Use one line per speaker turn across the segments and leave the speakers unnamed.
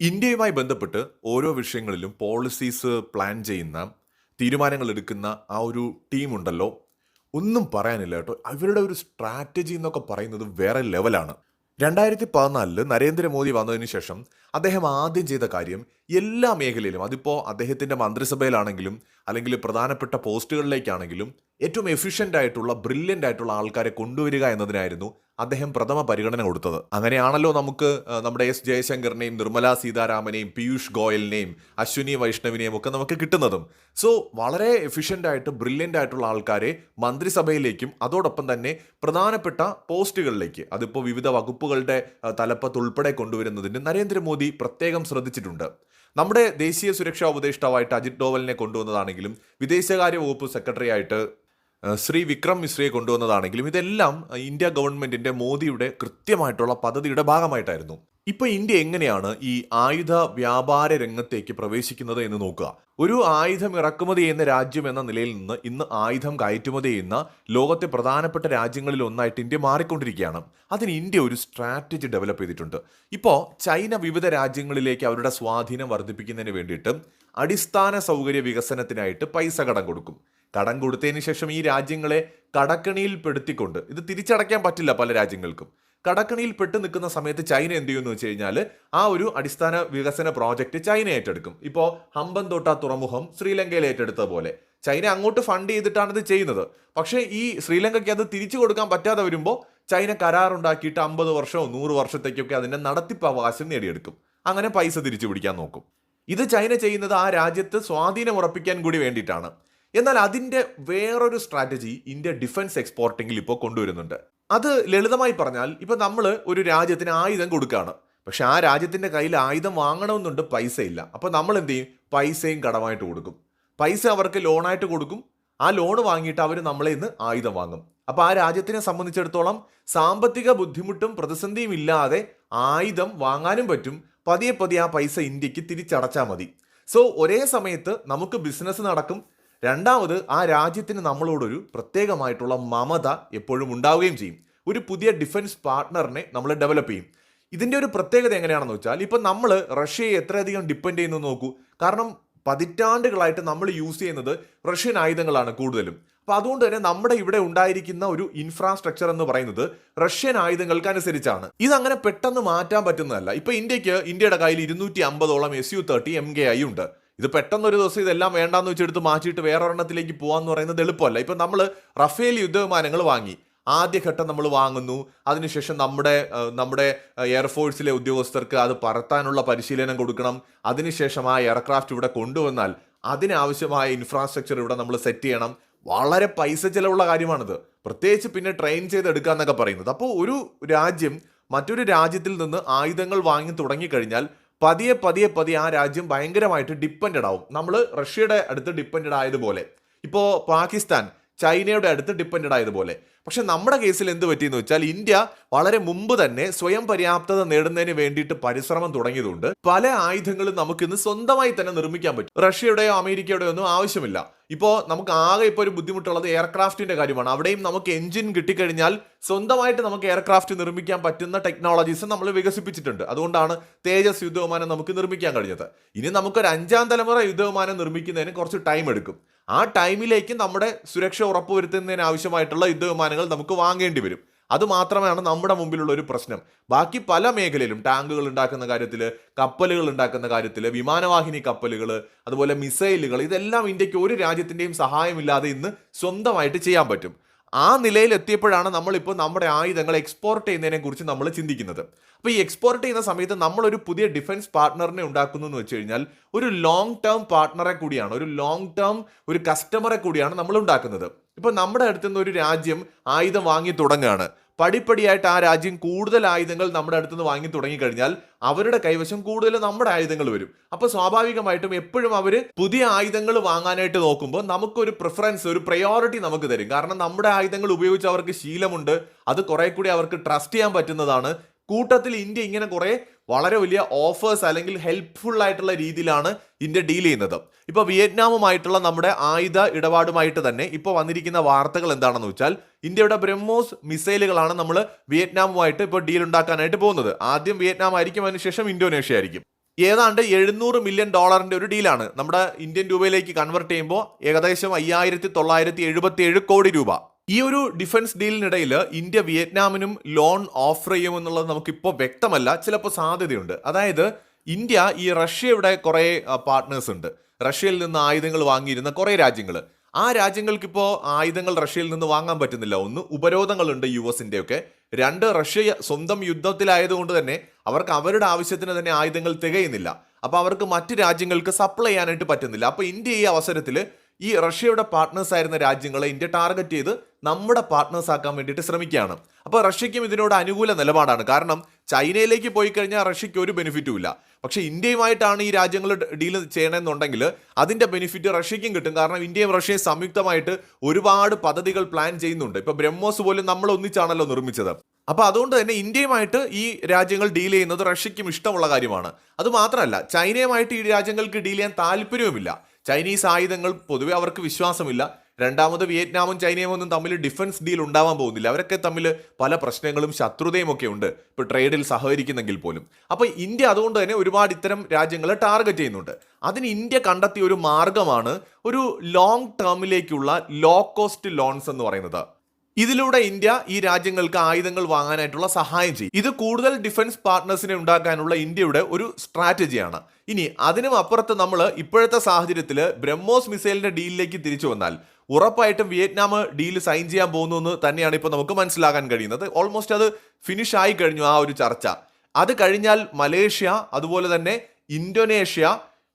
ഇന്ത്യയുമായി ബന്ധപ്പെട്ട് ഓരോ വിഷയങ്ങളിലും പോളിസീസ് പ്ലാൻ ചെയ്യുന്ന തീരുമാനങ്ങൾ എടുക്കുന്ന ആ ഒരു ടീമുണ്ടല്ലോ ഒന്നും പറയാനില്ല കേട്ടോ. അവരുടെ ഒരു സ്ട്രാറ്റജി എന്നൊക്കെ പറയുന്നത് വേറെ ലെവലാണ് രണ്ടായിരത്തി പതിനാലിൽ നരേന്ദ്രമോദി വന്നതിന് ശേഷം അദ്ദേഹം ആദ്യം ചെയ്ത കാര്യം എല്ലാ മേഖലയിലും അതിപ്പോൾ അദ്ദേഹത്തിന്റെ മന്ത്രിസഭയിലാണെങ്കിലും അല്ലെങ്കിൽ പ്രധാനപ്പെട്ട പോസ്റ്റുകളിലേക്കാണെങ്കിലും ഏറ്റവും എഫിഷ്യന്റ് ആയിട്ടുള്ള ബ്രില്യന്റ് ആയിട്ടുള്ള ആൾക്കാരെ കൊണ്ടുവരിക എന്നതിനായിരുന്നു അദ്ദേഹം പ്രഥമ പരിഗണന കൊടുത്തത്. അങ്ങനെയാണല്ലോ നമുക്ക് നമ്മുടെ എസ് ജയശങ്കറിനെയും നിർമ്മലാ സീതാരാമനെയും പീയൂഷ് ഗോയലിനെയും അശ്വിനി വൈഷ്ണവിനെയും ഒക്കെ നമുക്ക് കിട്ടുന്നതും. സോ വളരെ എഫിഷ്യന്റ് ആയിട്ട് ബ്രില്യന്റ് ആയിട്ടുള്ള ആൾക്കാരെ മന്ത്രിസഭയിലേക്കും അതോടൊപ്പം തന്നെ പ്രധാനപ്പെട്ട പോസ്റ്റുകളിലേക്ക് അതിപ്പോൾ വിവിധ വകുപ്പുകളുടെ തലപ്പത്ത് ഉൾപ്പെടെ കൊണ്ടുവരുന്നതിന് നരേന്ദ്രമോദി പ്രത്യേകം ശ്രദ്ധിച്ചിട്ടുണ്ട്. നമ്മുടെ ദേശീയ സുരക്ഷാ ഉപദേഷ്ടാവായിട്ട് അജിത് ഡോവലിനെ കൊണ്ടുവന്നതാണെങ്കിലും വിദേശകാര്യ വകുപ്പ് സെക്രട്ടറി ആയിട്ട് ശ്രീ വിക്രം മിശ്രയെ കൊണ്ടുവന്നതാണെങ്കിലും ഇതെല്ലാം ഇന്ത്യ ഗവൺമെന്റിന്റെ മോദിയുടെ കൃത്യമായിട്ടുള്ള പദ്ധതിയുടെ ഭാഗമായിട്ടായിരുന്നു. ഇപ്പൊ ഇന്ത്യ എങ്ങനെയാണ് ഈ ആയുധ വ്യാപാര രംഗത്തേക്ക് പ്രവേശിക്കുന്നത് എന്ന് നോക്കുക. ഒരു ആയുധം ഇറക്കുമതി ചെയ്യുന്ന രാജ്യം എന്ന നിലയിൽ നിന്ന് ഇന്ന് ആയുധം കയറ്റുമതി ചെയ്യുന്ന ലോകത്തെ പ്രധാനപ്പെട്ട രാജ്യങ്ങളിൽ ഒന്നായിട്ട് ഇന്ത്യ മാറിക്കൊണ്ടിരിക്കുകയാണ്. അതിന് ഇന്ത്യ ഒരു സ്ട്രാറ്റജി ഡെവലപ്പ് ചെയ്തിട്ടുണ്ട്. ഇപ്പോൾ ചൈന വിവിധ രാജ്യങ്ങളിലേക്ക് അവരുടെ സ്വാധീനം വർദ്ധിപ്പിക്കുന്നതിന് വേണ്ടിയിട്ട് അടിസ്ഥാന സൗകര്യ വികസനത്തിനായിട്ട് പൈസ കടം കൊടുക്കും. കടം കൊടുത്തതിന് ശേഷം ഈ രാജ്യങ്ങളെ കടക്കണിയിൽ പെടുത്തിക്കൊണ്ട് ഇത് തിരിച്ചടയ്ക്കാൻ പറ്റില്ല പല രാജ്യങ്ങൾക്കും. കടക്കണിയിൽ പെട്ടു നിൽക്കുന്ന സമയത്ത് ചൈന എന്ത് ചെയ്യുമെന്ന് വെച്ച് കഴിഞ്ഞാൽ ആ ഒരു അടിസ്ഥാന വികസന പ്രോജക്റ്റ് ചൈന ഏറ്റെടുക്കും. ഇപ്പോൾ ഹമ്പൻതോട്ട തുറമുഖം ശ്രീലങ്കയിൽ ഏറ്റെടുത്ത പോലെ. ചൈന അങ്ങോട്ട് ഫണ്ട് ചെയ്തിട്ടാണ് ഇത് ചെയ്യുന്നത്. പക്ഷേ ഈ ശ്രീലങ്കയ്ക്ക് അത് തിരിച്ചു കൊടുക്കാൻ പറ്റാതെ വരുമ്പോൾ ചൈന കരാറുണ്ടാക്കിയിട്ട് അമ്പത് വർഷമോ നൂറ് വർഷത്തേക്കൊക്കെ അതിന്റെ നടത്തിപ്പ് അവകാശം നേടിയെടുക്കും. അങ്ങനെ പൈസ തിരിച്ചു പിടിക്കാൻ നോക്കും. ഇത് ചൈന ചെയ്യുന്നത് ആ രാജ്യത്ത് സ്വാധീനം ഉറപ്പിക്കാൻ കൂടി വേണ്ടിയിട്ടാണ്. എന്നാൽ അതിന്റെ വേറൊരു സ്ട്രാറ്റജി ഇന്ത്യ ഡിഫൻസ് എക്സ്പോർട്ടിങ്ങിൽ ഇപ്പോൾ കൊണ്ടുവരുന്നുണ്ട്. അത് ലളിതമായി പറഞ്ഞാൽ ഇപ്പോൾ നമ്മൾ ഒരു രാജ്യത്തിന് ആയുധം കൊടുക്കുകയാണ്. പക്ഷെ ആ രാജ്യത്തിന്റെ കയ്യിൽ ആയുധം വാങ്ങണമെന്നുണ്ട് പൈസ ഇല്ല അപ്പോൾ നമ്മൾ എന്ത് ചെയ്യും? പൈസയും കടമായിട്ട് കൊടുക്കും. പൈസ അവർക്ക് ലോണായിട്ട് കൊടുക്കും. ആ ലോൺ വാങ്ങിയിട്ട് അവർ നമ്മളെ ഇന്ന് ആയുധം വാങ്ങും. അപ്പോൾ ആ രാജ്യത്തിനെ സംബന്ധിച്ചിടത്തോളം സാമ്പത്തിക ബുദ്ധിമുട്ടും പ്രതിസന്ധിയും ഇല്ലാതെ ആയുധം വാങ്ങാനും പറ്റും. പതിയെ പതിയെ ആ പൈസ ഇന്ത്യയ്ക്ക് തിരിച്ചടച്ചാൽ മതി. സോ ഒരേ സമയത്ത് നമുക്ക് ബിസിനസ് നടക്കും. രണ്ടാമത് ആ രാജ്യത്തിന് നമ്മളോടൊരു പ്രത്യേകമായിട്ടുള്ള മമത എപ്പോഴും ഉണ്ടാവുകയും ചെയ്യും. ഒരു പുതിയ ഡിഫൻസ് പാർട്ട്ണറിനെ നമ്മൾ ഡെവലപ്പ് ചെയ്യും. ഇതിന്റെ ഒരു പ്രത്യേകത എങ്ങനെയാണെന്ന് വെച്ചാൽ ഇപ്പം നമ്മൾ റഷ്യയെ എത്രയധികം ഡിപ്പെൻഡ് ചെയ്യുന്നു നോക്കൂ. കാരണം പതിറ്റാണ്ടുകളായിട്ട് നമ്മൾ യൂസ് ചെയ്യുന്നത് റഷ്യൻ ആയുധങ്ങളാണ് കൂടുതലും. അപ്പോൾ അതുകൊണ്ട് തന്നെ നമ്മുടെ ഇവിടെ ഉണ്ടായിരിക്കുന്ന ഒരു ഇൻഫ്രാസ്ട്രക്ചർ എന്ന് പറയുന്നത് റഷ്യൻ ആയുധങ്ങൾക്ക് അനുസരിച്ചാണ് ഇതങ്ങനെ പെട്ടെന്ന് മാറ്റാൻ പറ്റുന്നതല്ല. ഇപ്പം ഇന്ത്യയ്ക്ക് ഇന്ത്യയുടെ കയ്യിൽ ഇരുന്നൂറ്റി അമ്പതോളം S U thirty M K I ഉണ്ട്. ഇത് പെട്ടെന്നൊരു ദിവസം ഇതെല്ലാം വേണ്ടാന്ന് വെച്ചെടുത്ത് മാറ്റിയിട്ട് വേറെ ഒരെണ്ണത്തിലേക്ക് പോകാന്ന് പറയുന്നത് എളുപ്പമല്ല. ഇപ്പം നമ്മൾ റഫേൽ യുദ്ധവിമാനങ്ങൾ വാങ്ങി. ആദ്യഘട്ടം നമ്മൾ വാങ്ങുന്നു. അതിനുശേഷം നമ്മുടെ നമ്മുടെ എയർഫോഴ്സിലെ ഉദ്യോഗസ്ഥർക്ക് അത് പറത്താനുള്ള പരിശീലനം കൊടുക്കണം. അതിനുശേഷം ആ എയർക്രാഫ്റ്റ് ഇവിടെ കൊണ്ടുവന്നാൽ അതിനാവശ്യമായ ഇൻഫ്രാസ്ട്രക്ചർ ഇവിടെ നമ്മൾ സെറ്റ് ചെയ്യണം. വളരെ പൈസ ചിലവുള്ള കാര്യമാണിത്. പ്രത്യേകിച്ച് പിന്നെ ട്രെയിൻ ചെയ്തെടുക്കുക എന്നൊക്കെ പറയുന്നത്. അപ്പോൾ ഒരു രാജ്യം മറ്റൊരു രാജ്യത്തിൽ നിന്ന് ആയുധങ്ങൾ വാങ്ങി തുടങ്ങിക്കഴിഞ്ഞാൽ പതിയെ പതിയെ പതിയെ ആ രാജ്യം ഭയങ്കരമായിട്ട് ഡിപ്പെൻഡഡ് ആവും. നമ്മൾ റഷ്യയുടെ അടുത്ത് ഡിപ്പെൻഡഡ് ആയതുപോലെ. ഇപ്പോൾ പാകിസ്ഥാൻ ചൈനയുടെ അടുത്ത് ഡിപ്പെൻഡഡ് ആയതുപോലെ. പക്ഷെ നമ്മുടെ കേസിൽ എന്ത് പറ്റിയെന്ന് വെച്ചാൽ ഇന്ത്യ വളരെ മുമ്പ് തന്നെ സ്വയം പര്യാപ്തത നേടുന്നതിന് വേണ്ടിയിട്ട് പരിശ്രമം തുടങ്ങിയതുകൊണ്ട് പല ആയുധങ്ങളും നമുക്കിന്ന് സ്വന്തമായി തന്നെ നിർമ്മിക്കാൻ പറ്റും. റഷ്യയുടെയോ അമേരിക്കയുടെയോ ഒന്നും ആവശ്യമില്ല. ഇപ്പോൾ നമുക്ക് ആകെ ഇപ്പോൾ ഒരു ബുദ്ധിമുട്ടുള്ളത് എയർക്രാഫ്റ്റിന്റെ കാര്യമാണ്. അവിടെയും നമുക്ക് എഞ്ചിൻ കിട്ടിക്കഴിഞ്ഞാൽ സ്വന്തമായിട്ട് നമുക്ക് എയർക്രാഫ്റ്റ് നിർമ്മിക്കാൻ പറ്റുന്ന ടെക്നോളജീസ് നമ്മൾ വികസിപ്പിച്ചിട്ടുണ്ട്. അതുകൊണ്ടാണ് തേജസ് യുദ്ധവിമാനം നമുക്ക് നിർമ്മിക്കാൻ കഴിഞ്ഞത്. ഇനി നമുക്കൊരു അഞ്ചാം തലമുറ യുദ്ധവിമാനം നിർമ്മിക്കുന്നതിന് കുറച്ച് ടൈം എടുക്കും. ആ ടൈമിലേക്ക് നമ്മുടെ സുരക്ഷ ഉറപ്പുവരുത്തുന്നതിന് ആവശ്യമായിട്ടുള്ള യുദ്ധവിമാനങ്ങൾ നമുക്ക് വാങ്ങേണ്ടി വരും. അത് മാത്രമാണ് നമ്മുടെ മുമ്പിലുള്ള ഒരു പ്രശ്നം. ബാക്കി പല മേഖലയിലും ടാങ്കുകൾ ഉണ്ടാക്കുന്ന കാര്യത്തിൽ കപ്പലുകൾ ഉണ്ടാക്കുന്ന കാര്യത്തിൽ വിമാനവാഹിനി കപ്പലുകൾ അതുപോലെ മിസൈലുകൾ ഇതെല്ലാം ഇന്ത്യയ്ക്ക് ഒരു രാജ്യത്തിന്റെയും സഹായമില്ലാതെ ഇന്ന് സ്വന്തമായിട്ട് ചെയ്യാൻ പറ്റും. ആ നിലയിൽ എത്തിയപ്പോഴാണ് നമ്മളിപ്പോൾ നമ്മുടെ ആയുധങ്ങൾ എക്സ്പോർട്ട് ചെയ്യുന്നതിനെ കുറിച്ച് നമ്മൾ ചിന്തിക്കുന്നത്. അപ്പോൾ ഈ എക്സ്പോർട്ട് ചെയ്യുന്ന സമയത്ത് നമ്മളൊരു പുതിയ ഡിഫൻസ് പാർട്ട്ണറിനെ ഉണ്ടാക്കുന്നു എന്ന് വെച്ച് കഴിഞ്ഞാൽ ഒരു ലോങ് ടേം പാർട്ട്ണറെ കൂടിയാണ് ഒരു ലോങ് ടേം ഒരു കസ്റ്റമറെ കൂടിയാണ് നമ്മൾ ഉണ്ടാക്കുന്നത്. ഇപ്പോൾ നമ്മുടെ അടുത്ത് നിന്ന് ഒരു രാജ്യം ആയുധം വാങ്ങി തുടങ്ങുകയാണ്. പടിപ്പടിയായിട്ട് ആ രാജ്യം കൂടുതൽ ആയുധങ്ങൾ നമ്മുടെ അടുത്ത് നിന്ന് വാങ്ങി തുടങ്ങിക്കഴിഞ്ഞാൽ അവരുടെ കൈവശം കൂടുതൽ നമ്മുടെ ആയുധങ്ങൾ വരും. അപ്പോൾ സ്വാഭാവികമായിട്ടും എപ്പോഴും അവർ പുതിയ ആയുധങ്ങൾ വാങ്ങാനായിട്ട് നോക്കുമ്പോൾ നമുക്കൊരു പ്രിഫറൻസ് ഒരു പ്രയോറിറ്റി നമുക്ക് തരും. കാരണം നമ്മുടെ ആയുധങ്ങൾ ഉപയോഗിച്ച് അവർക്ക് ശീലമുണ്ട്. അത് കുറെ കൂടി അവർക്ക് ട്രസ്റ്റ് ചെയ്യാൻ പറ്റുന്നതാണ്. കൂട്ടത്തിൽ ഇന്ത്യ ഇങ്ങനെ കുറെ വളരെ വലിയ ഓഫേഴ്സ് അല്ലെങ്കിൽ ഹെൽപ്ഫുൾ ആയിട്ടുള്ള രീതിയിലാണ് ഇന്ത്യ ഡീൽ ചെയ്യുന്നത്. ഇപ്പൊ വിയറ്റ്നാമുമായിട്ടുള്ള നമ്മുടെ ആയുധ ഇടപാടുമായിട്ട് തന്നെ ഇപ്പോൾ വന്നിരിക്കുന്ന വാർത്തകൾ എന്താണെന്ന് വെച്ചാൽ ഇന്ത്യയുടെ ബ്രഹ്മോസ് മിസൈലുകളാണ് നമ്മൾ വിയറ്റ്നാമുമായിട്ട് ഇപ്പോൾ ഡീൽ ഉണ്ടാക്കാനായിട്ട് പോകുന്നത്. ആദ്യം വിയറ്റ്നാം ആയിരിക്കും അതിനുശേഷം ഇന്തോനേഷ്യ ആയിരിക്കും. ഏതാണ്ട് എഴുന്നൂറ് മില്യൺ ഡോളറിന്റെ ഒരു ഡീലാണ് നമ്മുടെ ഇന്ത്യൻ രൂപയിലേക്ക് കൺവെർട്ട് ചെയ്യുമ്പോൾ ഏകദേശം അയ്യായിരത്തി തൊള്ളായിരത്തി എഴുപത്തി ഏഴ് കോടി രൂപ. ഈ ഒരു ഡിഫൻസ് ഡീലിനിടയിൽ ഇന്ത്യ വിയറ്റ്നാമിനും ലോൺ ഓഫർ ചെയ്യുമെന്നുള്ളത് നമുക്കിപ്പോൾ വ്യക്തമല്ല. ചിലപ്പോൾ സാധ്യതയുണ്ട്. അതായത് ഇന്ത്യ ഈ റഷ്യയുടെ കുറേ പാർട്ട്നേഴ്സ് ഉണ്ട്. റഷ്യയിൽ നിന്ന് ആയുധങ്ങൾ വാങ്ങിയിരുന്ന കുറേ രാജ്യങ്ങൾ ആ രാജ്യങ്ങൾക്കിപ്പോൾ ആയുധങ്ങൾ റഷ്യയിൽ നിന്ന് വാങ്ങാൻ പറ്റുന്നില്ല. ഒന്ന് ഉപരോധങ്ങളുണ്ട് യു എസിന്റെ ഒക്കെ രണ്ട് റഷ്യ സ്വന്തം യുദ്ധത്തിലായതുകൊണ്ട് തന്നെ അവർക്ക് അവരുടെ ആവശ്യത്തിന് തന്നെ ആയുധങ്ങൾ തികയുന്നില്ല. അപ്പോൾ അവർക്ക് മറ്റ് രാജ്യങ്ങൾക്ക് സപ്ലൈ ചെയ്യാനായിട്ട് പറ്റുന്നില്ല. അപ്പോൾ ഇന്ത്യ ഈ അവസരത്തിൽ ഈ റഷ്യയുടെ പാർട്ട്നേഴ്സ് ആയിരുന്ന രാജ്യങ്ങളെ ഇന്ത്യ ടാർഗറ്റ് ചെയ്ത് നമ്മുടെ പാർട്ട്നേഴ്സ് ആക്കാൻ വേണ്ടിയിട്ട് ശ്രമിക്കുകയാണ്. അപ്പോൾ റഷ്യയ്ക്കും ഇതിനോട് അനുകൂല നിലപാടാണ്. കാരണം ചൈനയിലേക്ക് പോയി കഴിഞ്ഞാൽ റഷ്യയ്ക്ക് ഒരു ബെനിഫിറ്റും ഇല്ല. പക്ഷേ ഇന്ത്യയുമായിട്ടാണ് ഈ രാജ്യങ്ങൾ ഡീൽ ചെയ്യണമെന്നുണ്ടെങ്കിൽ അതിന്റെ ബെനിഫിറ്റ് റഷ്യയ്ക്കും കിട്ടും. കാരണം ഇന്ത്യയും റഷ്യയും സംയുക്തമായിട്ട് ഒരുപാട് പദ്ധതികൾ പ്ലാൻ ചെയ്യുന്നുണ്ട്. ഇപ്പോൾ ബ്രഹ്മോസ് പോലും നമ്മൾ ഒന്നിച്ചാണല്ലോ നിർമ്മിച്ചത്. അപ്പോൾ അതുകൊണ്ട് തന്നെ ഇന്ത്യയുമായിട്ട് ഈ രാജ്യങ്ങൾ ഡീൽ ചെയ്യുന്നത് റഷ്യയ്ക്കും ഇഷ്ടമുള്ള കാര്യമാണ്. അതുമാത്രമല്ല ചൈനയുമായിട്ട് ഈ രാജ്യങ്ങൾക്ക് ഡീൽ ചെയ്യാൻ താല്പര്യവുമില്ല. ചൈനീസ് ആയുധങ്ങൾ പൊതുവെ അവർക്ക് വിശ്വാസമില്ല. രണ്ടാമത് വിയറ്റ്നാമും ചൈനയും ഒന്നും തമ്മിൽ ഡിഫൻസ് ഡീൽ ഉണ്ടാവാൻ പോകുന്നില്ല. അവരൊക്കെ തമ്മിൽ പല പ്രശ്നങ്ങളും ശത്രുതയും ഒക്കെ ഉണ്ട്. ഇപ്പൊ ട്രേഡിൽ സഹകരിക്കുന്നെങ്കിൽ പോലും. അപ്പൊ ഇന്ത്യ അതുകൊണ്ട് തന്നെ ഒരുപാട് ഇത്തരം രാജ്യങ്ങളെ ടാർഗറ്റ് ചെയ്യുന്നുണ്ട്. അതിന് ഇന്ത്യ കണ്ടെത്തിയ ഒരു മാർഗമാണ് ഒരു ലോങ് ടേമിലേക്കുള്ള ലോ കോസ്റ്റ് ലോൺസ് എന്ന് പറയുന്നത്. ഇതിലൂടെ ഇന്ത്യ ഈ രാജ്യങ്ങൾക്ക് ആയുധങ്ങൾ വാങ്ങാനായിട്ടുള്ള സഹായം ചെയ്യും. ഇത് കൂടുതൽ ഡിഫൻസ് പാർട്ട്നേഴ്സിനെ ഉണ്ടാക്കാനുള്ള ഇന്ത്യയുടെ ഒരു സ്ട്രാറ്റജിയാണ്. ഇനി അതിനും അപ്പുറത്ത് നമ്മൾ ഇപ്പോഴത്തെ സാഹചര്യത്തിൽ ബ്രഹ്മോസ് മിസൈലിന്റെ ഡീലിലേക്ക് തിരിച്ചു വന്നാൽ ഉറപ്പായിട്ടും വിയറ്റ്നാം ഡീൽ സൈൻ ചെയ്യാൻ പോകുന്നു എന്ന് തന്നെയാണ് ഇപ്പോൾ നമുക്ക് മനസ്സിലാക്കാൻ കഴിയുന്നത്. ഓൾമോസ്റ്റ് അത് ഫിനിഷ് ആയി കഴിഞ്ഞു ആ ഒരു ചർച്ച. അത് കഴിഞ്ഞാൽ മലേഷ്യ അതുപോലെ തന്നെ ഇന്തോനേഷ്യ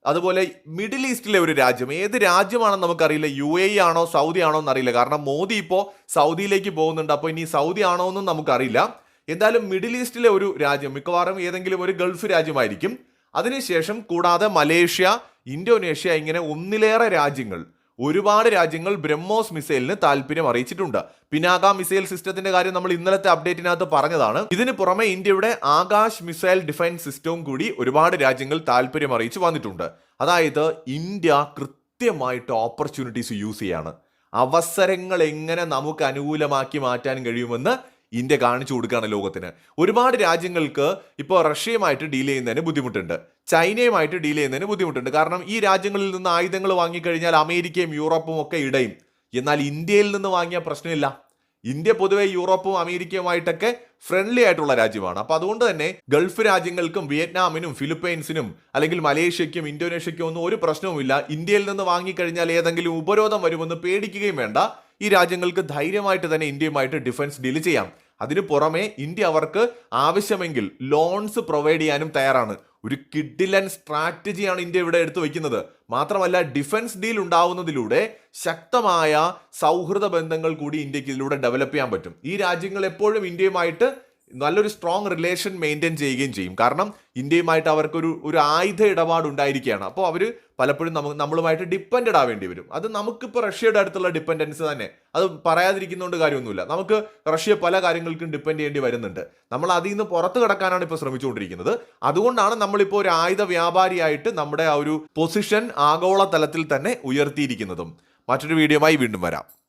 അതുപോലെ മിഡിൽ ഈസ്റ്റിലെ ഒരു രാജ്യം. ഏത് രാജ്യമാണെന്ന് നമുക്കറിയില്ല. യു എ ആണോ സൗദി ആണോ എന്നറിയില്ല. കാരണം മോദി ഇപ്പോൾ സൗദിയിലേക്ക് പോകുന്നുണ്ട്. അപ്പോൾ ഇനി സൗദി ആണോ എന്നും നമുക്കറിയില്ല. എന്തായാലും മിഡിൽ ഈസ്റ്റിലെ ഒരു രാജ്യം മിക്കവാറും ഏതെങ്കിലും ഒരു ഗൾഫ് രാജ്യമായിരിക്കും. അതിനുശേഷം കൂടാതെ മലേഷ്യ ഇന്തോനേഷ്യ ഇങ്ങനെ ഒന്നിലേറെ രാജ്യങ്ങൾ. ഒരുപാട് രാജ്യങ്ങൾ ബ്രഹ്മോസ് മിസൈലിന് താല്പര്യം അറിയിച്ചിട്ടുണ്ട്. പിനാക മിസൈൽ സിസ്റ്റത്തിന്റെ കാര്യം നമ്മൾ ഇന്നലത്തെ അപ്ഡേറ്റിനകത്ത് പറഞ്ഞതാണ്. ഇതിന് പുറമെ ഇന്ത്യയുടെ ആകാശ് മിസൈൽ ഡിഫൻസ് സിസ്റ്റവും കൂടി ഒരുപാട് രാജ്യങ്ങൾ താല്പര്യം അറിയിച്ചു വന്നിട്ടുണ്ട്. അതായത് ഇന്ത്യ കൃത്യമായിട്ട് ഓപ്പർച്യൂണിറ്റീസ് യൂസ് ചെയ്യാണ്. അവസരങ്ങൾ എങ്ങനെ നമുക്ക് അനുകൂലമാക്കി മാറ്റാൻ കഴിയുമെന്ന് ഇന്ത്യ കാണിച്ചു കൊടുക്കുകയാണ് ലോകത്തിന്. ഒരുപാട് രാജ്യങ്ങൾക്ക് ഇപ്പോൾ റഷ്യയുമായിട്ട് ഡീൽ ചെയ്യുന്നതിന് ബുദ്ധിമുട്ടുണ്ട്. ചൈനയുമായിട്ട് ഡീൽ ചെയ്യുന്നതിന് ബുദ്ധിമുട്ടുണ്ട്. കാരണം ഈ രാജ്യങ്ങളിൽ നിന്ന് ആയുധങ്ങൾ വാങ്ങിക്കഴിഞ്ഞാൽ അമേരിക്കയും യൂറോപ്പും ഒക്കെ ഇടയും. എന്നാൽ ഇന്ത്യയിൽ നിന്ന് വാങ്ങിയ പ്രശ്നമില്ല. ഇന്ത്യ പൊതുവെ യൂറോപ്പും അമേരിക്കയുമായിട്ടൊക്കെ ഫ്രണ്ട്ലി ആയിട്ടുള്ള രാജ്യമാണ്. അപ്പോൾ അതുകൊണ്ട് തന്നെ ഗൾഫ് രാജ്യങ്ങൾക്കും വിയറ്റ്നാമിനും ഫിലിപ്പൈൻസിനും അല്ലെങ്കിൽ മലേഷ്യയ്ക്കും ഇന്തോനേഷ്യയ്ക്കും ഒന്നും ഒരു പ്രശ്നവുമില്ല. ഇന്ത്യയിൽ നിന്ന് വാങ്ങിക്കഴിഞ്ഞാൽ ഏതെങ്കിലും ഉപരോധം വരുമെന്ന് പേടിക്കുകയും വേണ്ട. ഈ രാജ്യങ്ങൾക്ക് ധൈര്യമായിട്ട് തന്നെ ഇന്ത്യയുമായിട്ട് ഡിഫൻസ് ഡീൽ ചെയ്യാം. അതിനു പുറമെ ഇന്ത്യ അവർക്ക് ആവശ്യമെങ്കിൽ ലോൺസ് പ്രൊവൈഡ് ചെയ്യാനും തയ്യാറാണ്. ഒരു കിഡിലൻ സ്ട്രാറ്റജിയാണ് ഇന്ത്യ ഇവിടെ എടുത്തു വയ്ക്കുന്നത് മാത്രമല്ല ഡിഫൻസ് ഡീൽ ഉണ്ടാവുന്നതിലൂടെ ശക്തമായ സൗഹൃദ ബന്ധങ്ങൾ കൂടി ഇന്ത്യയ്ക്ക് ഇതിലൂടെ ഡെവലപ്പ് ചെയ്യാൻ പറ്റും. ഈ രാജ്യങ്ങൾ എപ്പോഴും ഇന്ത്യയുമായിട്ട് നല്ലൊരു സ്ട്രോങ് റിലേഷൻ മെയിന്റെയിൻ ചെയ്യുകയും ചെയ്യും. കാരണം ഇന്ത്യയുമായിട്ട് അവർക്കൊരു ഒരു ആയുധ ഇടപാട് ഉണ്ടായിരിക്കുകയാണ് അപ്പോൾ അവർ പലപ്പോഴും നമുക്ക് നമ്മളുമായിട്ട് ഡിപ്പെൻഡഡ് ആവേണ്ടി വരും. അത് നമുക്കിപ്പോൾ റഷ്യയുടെ അടുത്തുള്ള ഡിപ്പെൻഡൻസ് തന്നെ. അത് പറയാതിരിക്കുന്നതുകൊണ്ട് കാര്യമൊന്നുമില്ല. നമുക്ക് റഷ്യ പല കാര്യങ്ങൾക്കും ഡിപ്പെൻഡ് ചെയ്യേണ്ടി വരുന്നുണ്ട്. നമ്മൾ അതിൽ നിന്ന് പുറത്ത് കിടക്കാനാണ് ഇപ്പോൾ ശ്രമിച്ചുകൊണ്ടിരിക്കുന്നത്. അതുകൊണ്ടാണ് നമ്മളിപ്പോൾ ഒരു ആയുധ വ്യാപാരിയായിട്ട് നമ്മുടെ ആ ഒരു പൊസിഷൻ ആഗോള തലത്തിൽ തന്നെ ഉയർത്തിയിരിക്കുന്നതും. മറ്റൊരു വീഡിയോയുമായി വീണ്ടും വരാം.